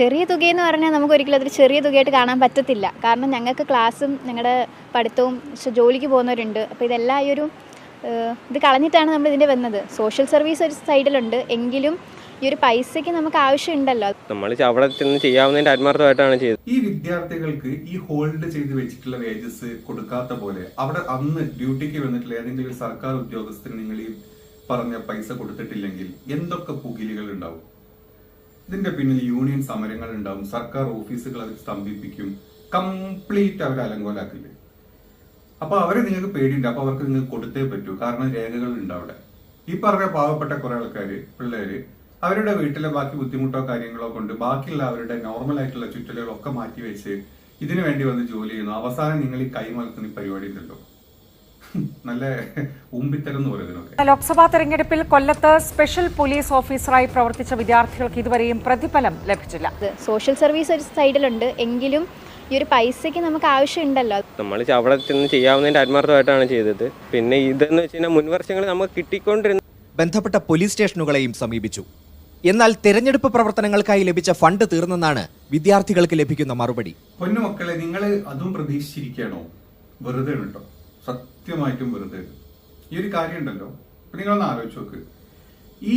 ചെറിയ തുകയെന്ന് പറഞ്ഞാൽ നമുക്ക് ഒരിക്കലും അതൊരു ചെറിയ തുകയായിട്ട് കാണാൻ പറ്റത്തില്ല. കാരണം ഞങ്ങൾക്ക് ക്ലാസ്സും ഞങ്ങളുടെ പഠിത്തവും പക്ഷെ ജോലിക്ക് പോകുന്നവരുണ്ട്. അപ്പോൾ ഇതെല്ലാം ഈ ഒരു ഇത് കളഞ്ഞിട്ടാണ് നമ്മൾ ഇതിന്റെ വന്നത്. സോഷ്യൽ സർവീസ് ഒരു സൈഡിലുണ്ട്. എങ്കിലും ഈ ഒരു പൈസയ്ക്ക് നമുക്ക് ആവശ്യമുണ്ടല്ലോ. നമ്മൾ അവിടെ ചെന്ന് ചെയ്യാവുന്നതിന്റെ ആത്മാർത്ഥമായിട്ടാണ് ചെയ്തത് ഈ വിദ്യാർത്ഥികൾക്ക് ഈ ഹോൾഡ് ചെയ്ത് വെച്ചിട്ടുള്ള വേജസ് കൊടുക്കാത്ത പോലെ അവിടെ അന്ന് ഡ്യൂട്ടിക്ക് വന്നിട്ടുള്ള ഏതെങ്കിലും ഒരു സർക്കാർ ഉദ്യോഗസ്ഥന് നിങ്ങൾ ഈ പറഞ്ഞ പൈസ കൊടുത്തിട്ടില്ലെങ്കിൽ എന്തൊക്കെ പുകിലുകൾ ഉണ്ടാവും? ഇതിന്റെ പിന്നിൽ യൂണിയൻ സമരങ്ങൾ ഉണ്ടാവും സർക്കാർ ഓഫീസുകൾ അവർ സ്തംഭിപ്പിക്കും കംപ്ലീറ്റ് അവർ അലങ്കോലാക്കില്ലേ? അപ്പൊ അവരെ നിങ്ങൾക്ക് പേടിയുണ്ട് അപ്പൊ അവർക്ക് നിങ്ങൾക്ക് കൊടുത്തേ പറ്റൂ കാരണം രേഖകൾ ഉണ്ട് അവിടെ. ഈ പറഞ്ഞ പാവപ്പെട്ട കുറെ ആൾക്കാര് പിള്ളേര് അവരുടെ വീട്ടിലെ ബാക്കി ബുദ്ധിമുട്ടോ കാര്യങ്ങളോ കൊണ്ട് ബാക്കിയുള്ള അവരുടെ നോർമൽ ആയിട്ടുള്ള ചുറ്റലുകളൊക്കെ മാറ്റി വെച്ച് ഇതിനു വേണ്ടി വന്ന് ജോലി ചെയ്യുന്നു. അവസാനം നിങ്ങൾ ഈ കൈമലക്കുന്ന പരിപാടി ഉണ്ടല്ലോ. നല്ല ലോക്സഭാ തെരഞ്ഞെടുപ്പിൽ കൊല്ലത്ത് സ്പെഷ്യൽ പോലീസ് ഓഫീസറായി പ്രവർത്തിച്ച വിദ്യാർത്ഥികൾക്ക് ഇതുവരെയും പ്രതിഫലം ലഭിച്ചില്ല. സോഷ്യൽ സർവീസ് ഒരു സൈഡിലുണ്ട്. എങ്കിലും ഈ ഒരു പൈസയ്ക്ക് നമുക്ക് ആവശ്യമുണ്ടല്ലോ. നമ്മൾ അവിടെ ചെന്ന് ചെയ്യാവുന്നതിന്റെ ആത്മാർത്ഥമായിട്ടാണ് ചെയ്തത്. പിന്നെ ഇതെന്ന് വെച്ച് കഴിഞ്ഞാൽ മുൻവർഷങ്ങൾ നമുക്ക് കിട്ടിക്കൊണ്ടിരുന്ന ബന്ധപ്പെട്ട പോലീസ് സ്റ്റേഷനുകളെയും സമീപിച്ചു. എന്നാൽ തെരഞ്ഞെടുപ്പ് പ്രവർത്തനങ്ങൾക്കായി ലഭിച്ച ഫണ്ട് തീർന്നെന്നാണ് വിദ്യാർത്ഥികൾക്ക് ലഭിക്കുന്ന മറുപടി. പൊന്നുമക്കളെ നിങ്ങൾ അതും പ്രതീക്ഷിച്ചിരിക്കണോ വെറുതെ കേട്ടോ സത്യമായിട്ടും വെറുതെ ഈ ഒരു കാര്യം ഉണ്ടല്ലോ അപ്പൊ നിങ്ങളൊന്ന് ആലോചിച്ച് നോക്ക്. ഈ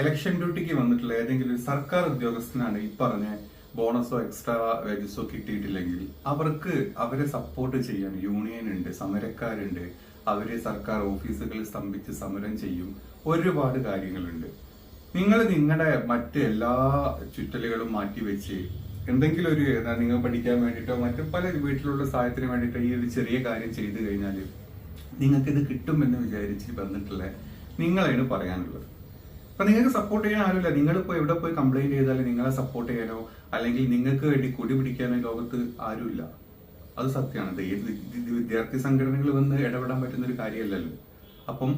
എലക്ഷൻ ഡ്യൂട്ടിക്ക് വന്നിട്ടുള്ള ഏതെങ്കിലും സർക്കാർ ഉദ്യോഗസ്ഥനാണ് ഈ പറഞ്ഞ ബോണസോ എക്സ്ട്രാ വേജസോ കിട്ടിയിട്ടില്ലെങ്കിൽ അവർക്ക് അവരെ സപ്പോർട്ട് ചെയ്യാൻ യൂണിയൻ ഉണ്ട് സമരക്കാരുണ്ട്. അവരെ സർക്കാർ ഓഫീസുകളിൽ സ്തംഭിച്ച് സമരം ചെയ്യും. ഒരുപാട് കാര്യങ്ങളുണ്ട്. നിങ്ങൾ നിങ്ങളുടെ മറ്റ് എല്ലാ ചുറ്റലുകളും മാറ്റി വെച്ച് എന്തെങ്കിലും ഒരു നിങ്ങൾ പഠിക്കാൻ വേണ്ടിയിട്ടോ മറ്റു പല വീട്ടിലുള്ള സഹായത്തിന് വേണ്ടിയിട്ടോ ഈ ഒരു ചെറിയ കാര്യം ചെയ്തു കഴിഞ്ഞാൽ നിങ്ങൾക്ക് ഇത് കിട്ടുമെന്ന് വിചാരിച്ച് വന്നിട്ടുള്ള നിങ്ങളാണ് പറയാനുള്ളത്. അപ്പൊ നിങ്ങൾക്ക് സപ്പോർട്ട് ചെയ്യാൻ ആരുമില്ല. നിങ്ങളിപ്പോ എവിടെ പോയി കംപ്ലൈന്റ് ചെയ്താലും നിങ്ങളെ സപ്പോർട്ട് ചെയ്യാനോ അല്ലെങ്കിൽ നിങ്ങൾക്ക് വേണ്ടി കൊടി പിടിക്കാനോ ലോകത്ത് ആരുമില്ല. അത് സത്യമാണ്. ഏത് വിദ്യാർത്ഥി സംഘടനകൾ വന്ന് ഇടപെടാൻ പറ്റുന്ന ഒരു കാര്യമല്ലല്ലോ. അപ്പം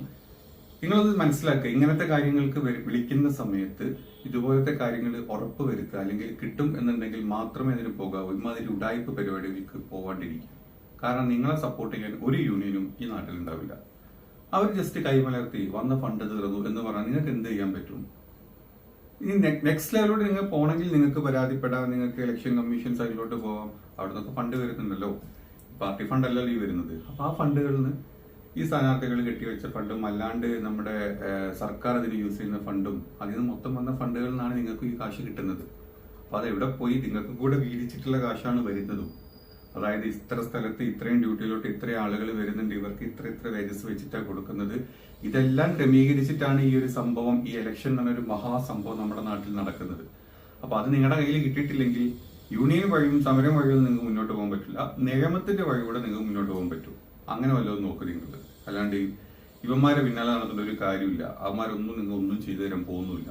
നിങ്ങളത് മനസ്സിലാക്കുക. ഇങ്ങനത്തെ കാര്യങ്ങൾക്ക് വിളിക്കുന്ന സമയത്ത് ഇതുപോലത്തെ കാര്യങ്ങൾ ഉറപ്പ് വരുത്തുക അല്ലെങ്കിൽ കിട്ടും എന്നുണ്ടെങ്കിൽ മാത്രമേ അതിന് പോകാവൂ. ഇമാതിരി ഉടായ്പ പരിപാടികൾക്ക് പോകാണ്ടിരിക്കുക കാരണം നിങ്ങളെ സപ്പോർട്ട് ചെയ്യാൻ ഒരു യൂണിയനും ഈ നാട്ടിൽ ഉണ്ടാവില്ല അവർ ജസ്റ്റ് കൈമലർത്തി വന്ന ഫണ്ട് തീർന്നു എന്ന് പറഞ്ഞാൽ നിങ്ങൾക്ക് എന്ത് ചെയ്യാൻ പറ്റും? ഇനി നെക്സ്റ്റ് ലെവലിലോട്ട് നിങ്ങൾ പോകണമെങ്കിൽ നിങ്ങൾക്ക് പരാതിപ്പെടാം. നിങ്ങൾക്ക് ഇലക്ഷൻ കമ്മീഷൻ സൈഡിലോട്ട് പോകാം അവിടെ നിന്നൊക്കെ ഫണ്ട് വരുന്നുണ്ടല്ലോ. പാർട്ടി ഫണ്ട് അല്ലല്ലോ ഈ വരുന്നത്. അപ്പൊ ആ ഫണ്ടുകളിൽ നിന്ന് ഈ സ്ഥാനാർത്ഥികൾ കെട്ടിവെച്ച ഫണ്ടും അല്ലാണ്ട് നമ്മുടെ സർക്കാർ അതിന് യൂസ് ചെയ്യുന്ന ഫണ്ടും അതിൽ നിന്ന് മൊത്തം വന്ന ഫണ്ടുകളിൽ നിന്നാണ് നിങ്ങൾക്ക് ഈ കാശ് കിട്ടുന്നത്. അപ്പോൾ അത് എവിടെ പോയി നിങ്ങൾക്ക് കൂടെ വീതിച്ചിട്ടുള്ള കാശാണ് വരുന്നതും. അതായത് ഇത്ര സ്ഥലത്ത് ഇത്രയും ഡ്യൂട്ടിയിലോട്ട് ഇത്രയും ആളുകൾ വരുന്നുണ്ട് ഇവർക്ക് ഇത്ര ഇത്ര വേജസ് വെച്ചിട്ടാണ് കൊടുക്കുന്നത്. ഇതെല്ലാം ക്രമീകരിച്ചിട്ടാണ് ഈ ഒരു സംഭവം ഈ ഇലക്ഷൻ എന്നൊരു മഹാസംഭവം നമ്മുടെ നാട്ടിൽ നടക്കുന്നത്. അപ്പോൾ അത് നിങ്ങളുടെ കയ്യിൽ കിട്ടിയിട്ടില്ലെങ്കിൽ യൂണിയൻ വഴിയും സമരം വഴിയും നിങ്ങൾക്ക് മുന്നോട്ട് പോകാൻ പറ്റില്ല. നിയമത്തിന്റെ വഴിയൂടെ നിങ്ങൾക്ക് മുന്നോട്ട് പോകാൻ പറ്റും. അങ്ങനെ വല്ലതും നോക്ക് നിങ്ങൾ അല്ലാണ്ട് ഇവന്മാരെ പിന്നാലെ നടത്തേണ്ട ഒരു കാര്യമില്ല. അവന്മാരൊന്നും നിങ്ങൾ ഒന്നും ചെയ്തു തരാൻ പോകുന്നില്ല